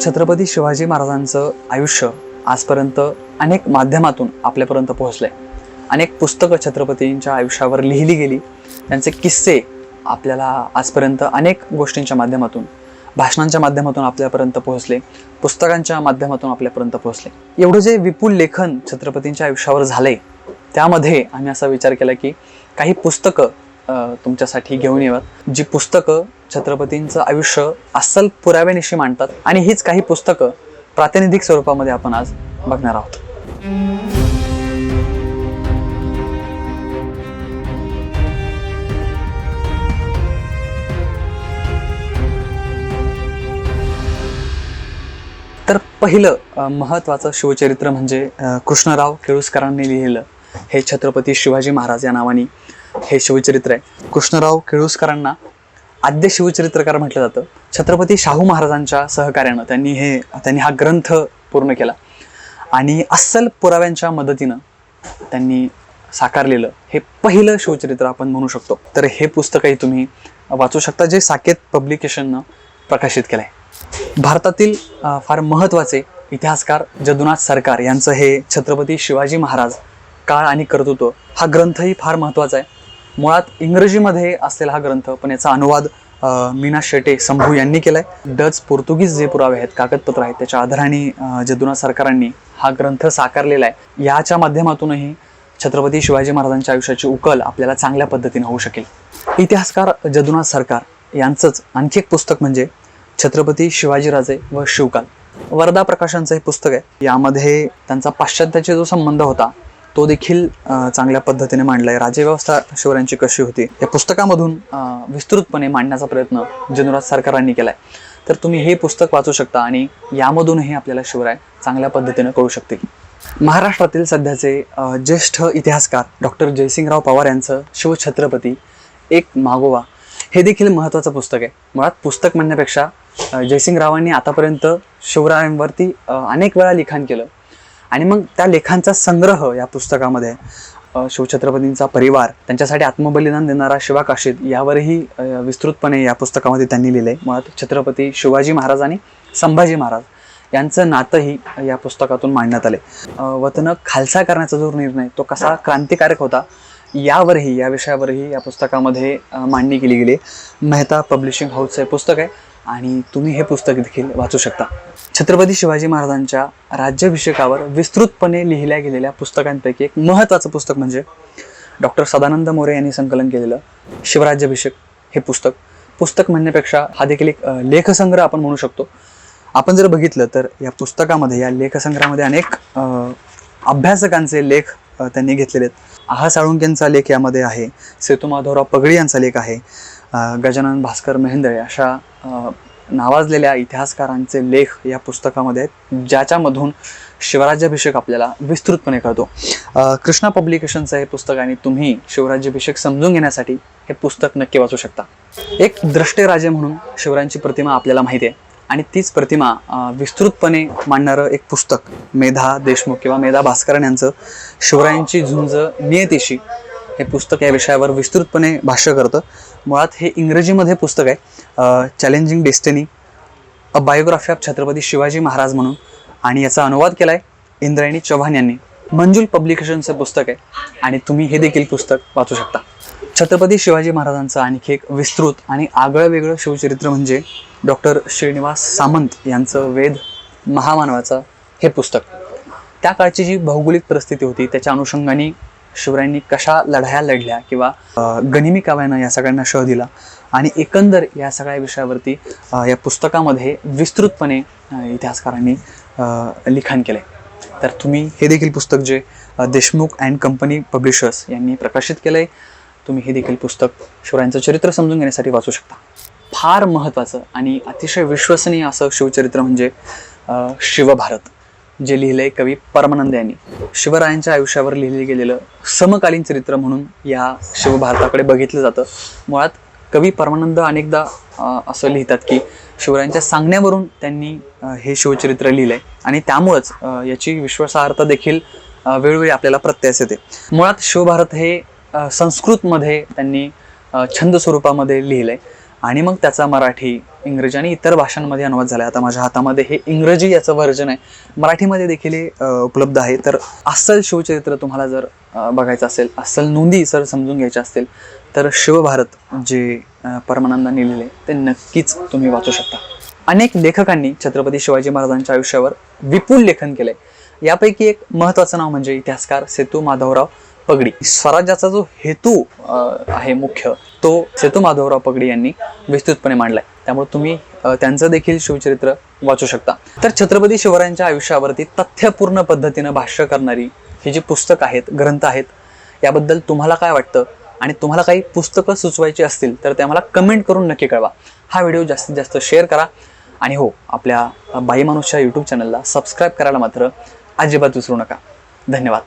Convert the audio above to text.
छत्रपती शिवाजी महाराजांचं आयुष्य आजपर्यंत अनेक माध्यमातून आपल्यापर्यंत पोहोचलंय. अनेक पुस्तकं छत्रपतींच्या आयुष्यावर लिहिली गेली. त्यांचे किस्से आपल्याला आजपर्यंत अनेक गोष्टींच्या माध्यमातून भाषणांच्या माध्यमातून आपल्यापर्यंत पोहोचले पुस्तकांच्या माध्यमातून आपल्यापर्यंत पोहोचले. एवढं जे विपुल लेखन छत्रपतींच्या आयुष्यावर झालंय त्यामध्ये आम्ही असा विचार केला की काही पुस्तकं तुमच्यासाठी घेऊन येतात जी पुस्तकं छत्रपतींचं आयुष्य अस्सल पुराव्यानिशी मांडतात आणि हीच काही पुस्तकं प्रातिनिधिक स्वरूपामध्ये आपण आज बघणार आहोत. तर पहिलं महत्वाचं महत्त्वाचं शिवचरित्र म्हणजे कृष्णराव केळुसकरांनी लिहिलं हे छत्रपती शिवाजी महाराज या नावाने. हे शिवचरित्र आहे. कृष्णराव केळुसकरांना आद्य शिवचरित्रकार म्हटलं जातं. छत्रपती शाहू महाराजांच्या सहकार्यानं त्यांनी हे त्यांनी हा ग्रंथ पूर्ण केला. आणि अस्सल पुराव्यांच्या मदतीनं त्यांनी साकारलेलं हे पहिलं शिवचरित्र आपण म्हणू शकतो. तर हे पुस्तकही तुम्ही वाचू शकता जे साकेत पब्लिकेशननं प्रकाशित केलं आहे भारतातील फार महत्त्वाचे इतिहासकार जदुनाथ सरकार यांचं हे छत्रपती शिवाजी महाराज काळ आणि कर्तृत्व हा ग्रंथही फार महत्त्वाचा आहे. मुळात इंग्रजीमध्ये असलेला हा ग्रंथ पण याचा अनुवाद मीना शेटे संभू यांनी केलाय. डच पोर्तुगीज जे पुरावे आहेत कागदपत्र आहेत त्याच्या आधाराने जदुना जदुनाथ सरकारांनी हा ग्रंथ साकारलेला आहे याच्या माध्यमातूनही छत्रपती शिवाजी महाराजांच्या आयुष्याची उकल आपल्याला चांगल्या पद्धतीने होऊ शकेल. इतिहासकार जदुनाथ सरकार यांचंच आणखी एक पुस्तक म्हणजे छत्रपती शिवाजीराजे व शिवकाल. वरदा प्रकाशनचं हे पुस्तक आहे. यामध्ये त्यांचा पाश्चात्याचे जो संबंध होता तो देखील चांगल्या पद्धतीने मांडलाय. राजव्यवस्था शिवरायांची कशी होती या पुस्तकामधून विस्तृतपणे मांडण्याचा प्रयत्न जनुराज सरकारांनी केलाय. तर तुम्ही हे पुस्तक वाचू शकता आणि यामधूनही आपल्याला शिवराय चांगल्या पद्धतीने कळू शकतील. महाराष्ट्रातील सध्याचे ज्येष्ठ इतिहासकार डॉक्टर जयसिंगराव पवार यांचं शिवछत्रपती एक मागोवा हे देखील महत्त्वाचं पुस्तक आहे. मुळात पुस्तक म्हणण्यापेक्षा जयसिंगरावांनी आतापर्यंत शिवरायांवरती अनेक वेळा लिखाण केलं. आणि मग त्या लेखांचा संग्रह या पुस्तकामध्ये शिवछत्रपतींचा परिवार त्यांच्यासाठी आत्मबलिदान देणारा शिवा काशीद यावरही विस्तृतपणे या पुस्तकामध्ये त्यांनी लिहिले मुळात छत्रपती शिवाजी महाराज आणि संभाजी महाराज यांचं नातंही या पुस्तकातून मांडण्यात आले वतनं वतन खालसा करण्याचा जो निर्णय तो कसा क्रांतिकारक होता यावरही या विषयावरही या पुस्तकामध्ये मांडणी केली गेली मेहता पब्लिशिंग हाऊसचं हे पुस्तक आहे. आणि तुम्ही हे पुस्तक देखील वाचू शकता. छत्रपती शिवाजी महाराजांच्या राज्याभिषेकावर विस्तृतपणे लिहिल्या गेलेल्या पुस्तकांपैकी एक महत्त्वाचं पुस्तक म्हणजे डॉक्टर सदानंद मोरे यांनी संकलन केलेलं शिवराज्याभिषेक हे पुस्तक. पुस्तक म्हणण्यापेक्षा हा देखील एक लेखसंग्रह आपण म्हणू शकतो. आपण जर बघितलं तर या पुस्तकामध्ये या लेखसंग्रहामध्ये अनेक अभ्यासकांचे लेख त्यांनी घेतलेले आहेत. आहा साळुंकेंचा लेख यामध्ये आहे सेतू माधवराव पगडी यांचा लेख आहे गजानन भास्कर मेहेंदळे अशा नावाजलेल्या इतिहासकारांचे लेख या पुस्तकामध्ये आहेत ज्याच्यामधून शिवराज्याभिषेक आपल्याला विस्तृतपणे कळतो. कृष्णा पब्लिकेशनचं हे पुस्तक आणि तुम्ही शिवराज्याभिषेक समजून घेण्यासाठी हे पुस्तक नक्की वाचू शकता. एक द्रष्टे राजे म्हणून शिवरायांची प्रतिमा आपल्याला माहिती आहे आणि तीच प्रतिमा विस्तृतपणे मांडणारं एक पुस्तक मेधा देशमुख किंवा मेधा भास्करन यांचं शिवरायांची झुंज नियतीशी हे पुस्तक या विषयावर विस्तृतपणे भाष्य करतं. मुळात हे इंग्रजीमध्ये पुस्तक आहे challenging destiny a biography of Chhatrapati Shivaji Maharaj म्हणून. आणि याचा अनुवाद केला आहे इंद्रायणी चव्हाण यांनी. मंजुल पब्लिकेशनचं पुस्तक आहे आणि तुम्ही हे देखील पुस्तक वाचू शकता. छत्रपती शिवाजी महाराजांचं आणखी एक विस्तृत आणि आगळं वेगळं शिवचरित्र म्हणजे डॉक्टर श्रीनिवास सामंत यांचं वेद महामानवाचं हे पुस्तक. त्या काळची जी भौगोलिक परिस्थिती होती त्याच्या अनुषंगाने शिवरायांनी कशा लढाया लढल्या किंवा गनिमी काव्यानं या सगळ्यांना शह दिला. आणि एकंदर या सगळ्या विषयावरती या पुस्तकामध्ये विस्तृतपणे इतिहासकारांनी लिखाण केले तर तुम्ही हे देखील पुस्तक जे देशमुख अँड कंपनी पब्लिशर्स यांनी प्रकाशित केलं आहे तुम्ही हे देखील पुस्तक शिवरायांचं चरित्र समजून घेण्यासाठी वाचू शकता. फार महत्त्वाचं आणि अतिशय विश्वसनीय असं शिवचरित्र म्हणजे शिवभारत. जे लिहिलंय कवी परमानंद यांनी. शिवरायांच्या आयुष्यावर लिहिलं गेलेलं समकालीन चरित्र म्हणून या शिवभारताकडे बघितलं जातं. मुळात कवी परमानंद अनेकदा असं लिहितात की शिवरायांच्या सांगण्यावरून त्यांनी हे शिवचरित्र लिहिलंय आणि त्यामुळंच याची विश्वासार्हता देखील वेळोवेळी आपल्याला प्रत्यास येते. मुळात शिवभारत हे संस्कृतमध्ये त्यांनी छंद स्वरूपामध्ये लिहिलंय. आणि मग त्याचा मराठी इंग्रजी आणि इतर भाषांमध्ये अनुवाद झाला आता माझ्या हातामध्ये हे इंग्रजी याचं व्हर्जन आहे. मराठीमध्ये देखील हे उपलब्ध आहे. तर अस्सल शिवचरित्र तुम्हाला जर बघायचं असेल अस्सल नोंदी जर समजून घ्यायच्या असतील तर शिवभारत जे परमानंदांनी लिहिले ते नक्कीच तुम्ही वाचू शकता. अनेक लेखकांनी छत्रपती शिवाजी महाराजांच्या आयुष्यावर विपुल लेखन केलंय. यापैकी एक महत्वाचं नाव म्हणजे इतिहासकार सेतू माधवराव. पगडी. स्वराज्याचा जो हेतू आहे मुख्य तो सेतू माधवराव पगडी यांनी विस्तृतपणे मांडलाय. त्यामुळे तुम्ही त्यांचं देखील शिवचरित्र वाचू शकता. तर छत्रपती शिवरायांच्या आयुष्यावरती तथ्यपूर्ण पद्धतीनं भाष्य करणारी ही जी पुस्तक आहेत ग्रंथ आहेत याबद्दल तुम्हाला काय वाटतं? आणि तुम्हाला काही पुस्तकं सुचवायची असतील तर ते आम्हाला कमेंट करून नक्की कळवा. हा व्हिडिओ जास्तीत जास्त शेअर करा. आणि हो आपल्या बाई यूट्यूब चॅनलला सबस्क्राईब करायला मात्र अजिबात विसरू नका. धन्यवाद.